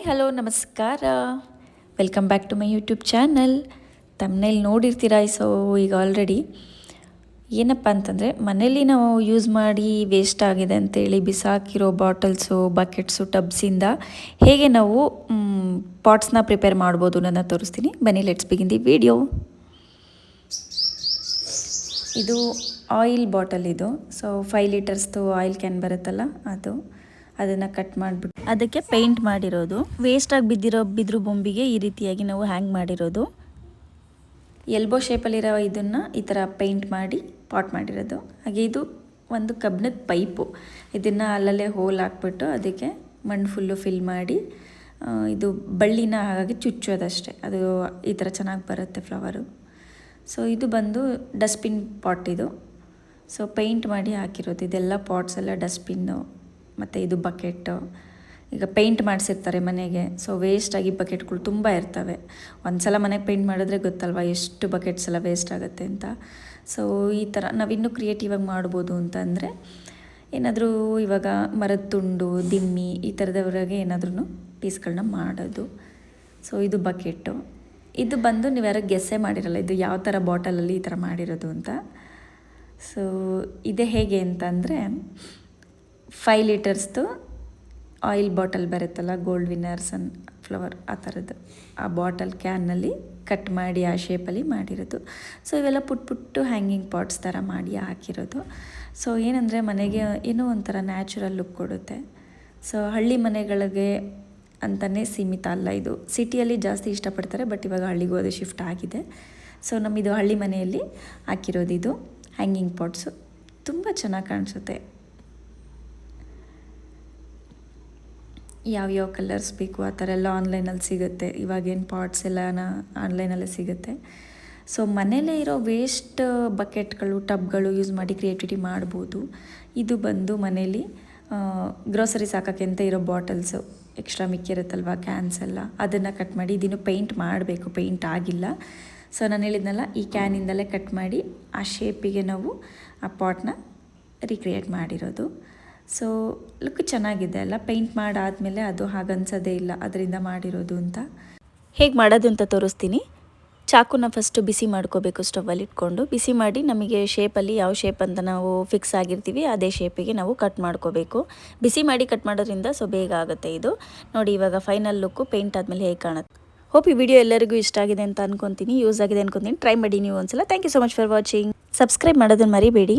Hello ನಮಸ್ಕಾರ welcome back to my YouTube channel ತಮ್ಮನೇಲಿ ನೋಡಿರ್ತೀರ? So ಈಗ ಆಲ್ರೆಡಿ ಏನಪ್ಪ ಅಂತಂದರೆ ಮನೇಲಿ ನಾವು ಯೂಸ್ ಮಾಡಿ ವೇಸ್ಟ್ ಆಗಿದೆ ಅಂತೇಳಿ ಬಿಸಾಕಿರೋ ಬಾಟಲ್ಸು ಬಕೆಟ್ಸು ಟಬ್ಸಿಂದ ಹೇಗೆ ನಾವು ಪಾಟ್ಸ್ನ ಪ್ರಿಪೇರ್ ಮಾಡ್ಬೋದು ನನ್ನ ತೋರಿಸ್ತೀನಿ. ಬನ್ನಿ ಲೆಟ್ಸ್ ಬಿಗಿನ್ ದಿ ವಿಡಿಯೋ ಇದು ಆಯಿಲ್ ಬಾಟಲ್ ಇದು. ಸೊ ಫೈವ್ ಲೀಟರ್ಸ್ದು ಆಯಿಲ್ ಕ್ಯಾನ್ ಬರುತ್ತಲ್ಲ, ಅದು. ಅದನ್ನು ಕಟ್ ಮಾಡಿಬಿಟ್ಟು ಅದಕ್ಕೆ ಪೇಂಟ್ ಮಾಡಿರೋದು. ವೇಸ್ಟಾಗಿ ಬಿದ್ದಿರೋ ಬಿದ್ರು ಬೊಂಬಿಗೆ ಈ ರೀತಿಯಾಗಿ ನಾವು ಹ್ಯಾಂಗ್ ಮಾಡಿರೋದು. ಎಲ್ಬೋ ಶೇಪಲ್ಲಿರೋ ಇದನ್ನು ಈ ಥರ ಪೇಂಟ್ ಮಾಡಿ ಪಾಟ್ ಮಾಡಿರೋದು. ಹಾಗೆ ಇದು ಒಂದು ಕಬ್ಬಿಣದ ಪೈಪು ಇದನ್ನು ಅಲ್ಲಲ್ಲೇ ಹೋಲ್ ಹಾಕ್ಬಿಟ್ಟು ಅದಕ್ಕೆ ಮಣ್ಣು ಫುಲ್ಲು ಫಿಲ್ ಮಾಡಿ ಇದು ಬಳ್ಳಿನ ಹಾಗಾಗಿ ಚುಚ್ಚೋದಷ್ಟೇ. ಅದು ಈ ಥರ ಚೆನ್ನಾಗಿ ಬರುತ್ತೆ ಫ್ಲವರು ಸೊ ಇದು ಬಂದು ಡಸ್ಟ್ಬಿನ್ ಪಾಟ್ ಇದು. ಸೊ ಪೇಂಟ್ ಮಾಡಿ ಹಾಕಿರೋದು. ಇದೆಲ್ಲ ಪಾಟ್ಸ್ ಎಲ್ಲ ಡಸ್ಟ್ಬಿನ್ನು ಮತ್ತು ಇದು ಬಕೆಟ್. ಈಗ ಪೇಂಟ್ ಮಾಡಿಸಿರ್ತಾರೆ ಮನೆಗೆ. ಸೊ ವೇಸ್ಟಾಗಿ ಬಕೆಟ್ಗಳು ತುಂಬ ಇರ್ತವೆ. ಒಂದು ಸಲ ಮನೆಗೆ ಪೇಂಟ್ ಮಾಡಿದ್ರೆ ಗೊತ್ತಲ್ವ ಎಷ್ಟು ಬಕೆಟ್ಸ್ ಎಲ್ಲ ವೇಸ್ಟ್ ಆಗುತ್ತೆ ಅಂತ. ಸೊ ಈ ಥರ ನಾವಿನ್ನೂ ಕ್ರಿಯೇಟಿವಾಗಿ ಮಾಡ್ಬೋದು ಅಂತಂದರೆ, ಏನಾದರೂ ಇವಾಗ ಮರದ ತುಂಡು, ದಿಮ್ಮಿ ಈ ಥರದವರೆಗೆ ಏನಾದ್ರೂ ಪೀಸ್ಗಳನ್ನ ಮಾಡೋದು. ಸೊ ಇದು ಬಕೆಟ್ಟು ಇದು ಬಂದು ನೀವು ಯಾರು ಗೆಸ್ಸೆ ಮಾಡಿರಲ್ಲ, ಇದು ಯಾವ ಥರ ಬಾಟಲಲ್ಲಿ ಈ ಥರ ಮಾಡಿರೋದು ಅಂತ. ಸೊ ಇದೇ ಹೇಗೆ ಅಂತಂದರೆ ಫೈವ್ ಲೀಟರ್ಸ್ದು ಆಯಿಲ್ ಬಾಟಲ್ ಬರುತ್ತಲ್ಲ ಗೋಲ್ಡ್ ವಿನ್ನರ್ಸ್ ಫ್ಲವರ್ ಆ ಥರದ್ದು ಆ ಬಾಟಲ್ ಕ್ಯಾನ್ನಲ್ಲಿ ಕಟ್ ಮಾಡಿ, ಆ ಶೇಪಲ್ಲಿ ಮಾಡಿರೋದು. ಸೊ ಇವೆಲ್ಲ ಪುಟ್ ಪುಟ್ಟು ಹ್ಯಾಂಗಿಂಗ್ ಪಾಟ್ಸ್ ಥರ ಮಾಡಿ ಹಾಕಿರೋದು. ಸೊ ಏನಂದರೆ ಮನೆಗೆ ಏನೋ ಒಂಥರ ನ್ಯಾಚುರಲ್ ಲುಕ್ ಕೊಡುತ್ತೆ. ಸೊ ಹಳ್ಳಿ ಮನೆಗಳಿಗೆ ಅಂತಲೇ ಸೀಮಿತ ಅಲ್ಲ ಇದು. ಸಿಟಿಯಲ್ಲಿ ಜಾಸ್ತಿ ಇಷ್ಟಪಡ್ತಾರೆ ಬಟ್ ಇವಾಗ ಹಳ್ಳಿಗೂ ಅದು ಶಿಫ್ಟ್ ಆಗಿದೆ. ಸೊ ನಮ್ಮಿದು ಹಳ್ಳಿ ಮನೆಯಲ್ಲಿ ಹಾಕಿರೋದು ಇದು ಹ್ಯಾಂಗಿಂಗ್ ಪಾಟ್ಸು ತುಂಬ ಚೆನ್ನಾಗಿ ಕಾಣಿಸುತ್ತೆ. ಯಾವ್ಯಾವ ಕಲರ್ಸ್ ಬೇಕು ಆ ಥರ ಎಲ್ಲ ಆನ್ಲೈನಲ್ಲಿ ಸಿಗುತ್ತೆ. ಇವಾಗೇನು ಪಾಟ್ಸ್ ಎಲ್ಲನ ಆನ್ಲೈನಲ್ಲೇ ಸಿಗುತ್ತೆ. ಸೊ ಮನೇಲೇ ಇರೋ ವೇಸ್ಟ್ ಬಕೆಟ್ಗಳು, ಟಬ್ಗಳು ಯೂಸ್ ಮಾಡಿ ಕ್ರಿಯೇಟಿವಿಟಿ ಮಾಡ್ಬೋದು. ಇದು ಬಂದು ಮನೇಲಿ ಗ್ರೋಸರೀಸ್ ಹಾಕೋಕ್ಕೆ ಅಂತ ಇರೋ ಬಾಟಲ್ಸು ಎಕ್ಸ್ಟ್ರಾ ಮಿಕ್ಕಿರುತ್ತಲ್ವ, ಕ್ಯಾನ್ಸ್ ಎಲ್ಲ. ಅದನ್ನು ಕಟ್ ಮಾಡಿ ಇದನ್ನು ಪೇಂಟ್ ಮಾಡಬೇಕು. ಪೇಂಟ್ ಆಗಿಲ್ಲ. ಸೊ ನಾನು ಹೇಳಿದ್ನಲ್ಲ, ಈ ಕ್ಯಾನಿಂದಲೇ ಕಟ್ ಮಾಡಿ ಆ ಶೇಪಿಗೆ ನಾವು ಆ ಪಾಟ್ನ ರೀಕ್ರಿಯೇಟ್ ಮಾಡಿರೋದು. ಸೊ ಲುಕ್ ಚೆನ್ನಾಗಿದೆ ಅಲ್ಲ? ಪೇಂಟ್ ಮಾಡಾದಮೇಲೆ ಅದು ಹಾಗನ್ಸೋದೇ ಇಲ್ಲ, ಅದರಿಂದ ಮಾಡಿರೋದು ಅಂತ. ಹೇಗೆ ಮಾಡೋದು ಅಂತ ತೋರಿಸ್ತೀನಿ. ಚಾಕುನ ಫಸ್ಟು ಬಿಸಿ ಮಾಡ್ಕೋಬೇಕು ಸ್ಟವಲ್ಲಿ ಇಟ್ಕೊಂಡು. ಬಿಸಿ ಮಾಡಿ ನಮಗೆ ಶೇಪಲ್ಲಿ ಯಾವ ಶೇಪ್ ಅಂತ ನಾವು ಫಿಕ್ಸ್ ಆಗಿರ್ತೀವಿ, ಅದೇ ಶೇಪಿಗೆ ನಾವು ಕಟ್ ಮಾಡ್ಕೋಬೇಕು. ಬಿಸಿ ಮಾಡಿ ಕಟ್ ಮಾಡೋದ್ರಿಂದ ಸೊ ಬೇಗ ಆಗುತ್ತೆ ಇದು. ನೋಡಿ, ಇವಾಗ ಫೈನಲ್ ಲುಕ್ಕು ಪೇಂಟ್ ಆದಮೇಲೆ ಹೇಗೆ ಕಾಣುತ್ತೆ. ಹೋಪ್ ಈ ವಿಡಿಯೋ ಎಲ್ಲರಿಗೂ ಇಷ್ಟ ಆಗಿದೆ ಅಂತ ಅನ್ಕೊತೀನಿ. ಯೂಸ್ ಆಗಿದೆ ಅನ್ಕೊತೀನಿ. ಟ್ರೈ ಮಾಡಿ ನೀವು ಒಂದ್ಸಲ. Thank you so much for watching subscribe ಮಾಡೋದನ್ನು ಮರಿಬೇಡಿ.